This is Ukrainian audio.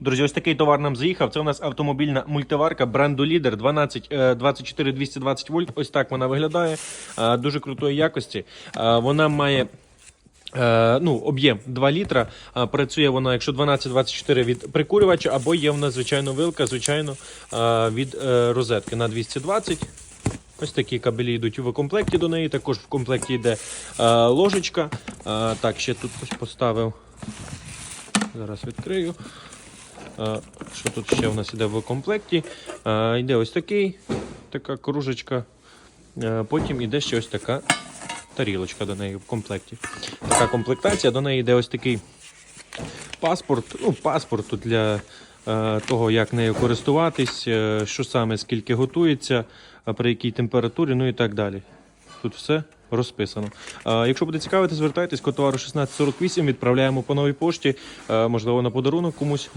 Друзі, ось такий товар нам заїхав. Це у нас автомобільна мультиварка бренду Лідер 12, е, 24 220 вольт. Ось так вона виглядає. Е, Дуже крутої якості. Е, Вона має. Е, ну, об'єм 2 літра. Е, Працює вона, якщо 12-24 від прикурювача, або є в нас, звичайно, вилка, звичайно, е, від е, розетки на 220. Ось такі кабелі йдуть в комплекті до неї. Також в комплекті йде е, ложечка. Е, так, ще тут поставив. Зараз відкрию. Що тут ще у нас іде в комплекті? Йде ось такий, така кружечка. Потім іде ще ось така тарілочка до неї в комплекті. Така комплектація. До неї йде ось такий паспорт. Ну, паспорт для того, як нею користуватись, е, що саме скільки готується, при якій температурі, ну і так далі. Тут все розписано. Якщо буде цікавити, звертайтесь, код товару 1648, відправляємо по новій пошті, можливо, на подарунок комусь.